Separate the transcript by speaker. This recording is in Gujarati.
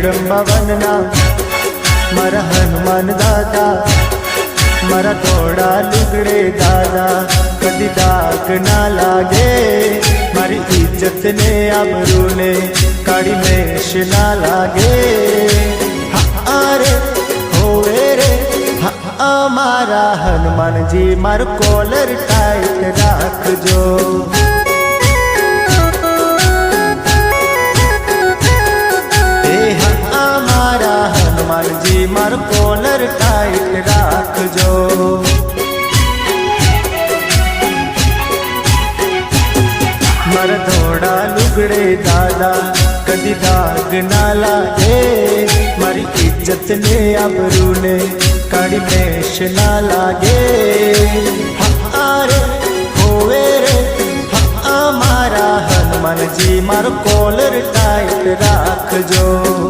Speaker 1: હિડમ્બા વનના મારા હનુમાન દાદા, મારા થોડા લુગડે દાદા, કદી દાગ ના લાગે. મારી ઇજ્જત ને આબરૂને કાળી મેશ ના લાગે. હા રે, હોવે રે મારા હનુમાનજી, મારું કોલર ટાઈટ હનુમાનજી માર કોલર ટાઈટ રાખજો. મારા ધોડા લુગડે દાદા, કદી દાગ ના લાગે. મારી ઇજ્જત ને આબરૂ ને કાળી મેશ ના લાગે. હા રે, હોવે રે, હા મારા હનુમાનજી, મારો કોલર ટાઈટ રાખજો.